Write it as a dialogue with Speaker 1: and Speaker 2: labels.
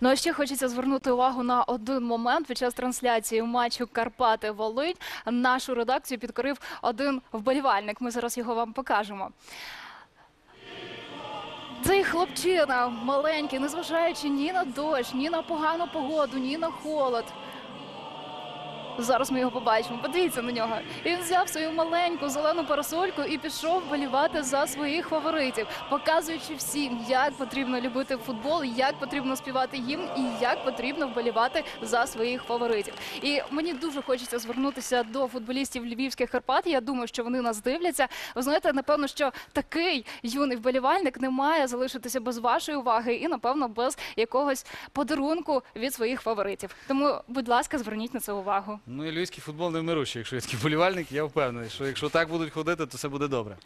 Speaker 1: Ну а ще хочеться звернути увагу на один момент під час трансляції матчу Карпати Волинь. Нашу редакцію підкорив один вболівальник. Ми зараз його вам покажемо. Цей хлопчина маленький, незважаючи ні на дощ, ні на погану погоду, ні на холод. Зараз ми його побачимо. Подивіться на нього. Він взяв свою маленьку зелену парасольку і пішов болівати за своїх фаворитів, показуючи всім, як потрібно любити футбол, як потрібно співати гімн і як потрібно вболівати за своїх фаворитів. І мені дуже хочеться звернутися до футболістів Львівських Карпат. Я думаю, що вони нас дивляться. Ви знаєте, напевно, що такий юний вболівальник не має залишитися без вашої уваги і, напевно, без якогось подарунку від своїх фаворитів. Тому, будь ласка, зверніть на це увагу.
Speaker 2: Ну і львівський футбол не вмирущий. Якщо є такий болівальник, я впевнений, що якщо так будуть ходити, то все буде добре.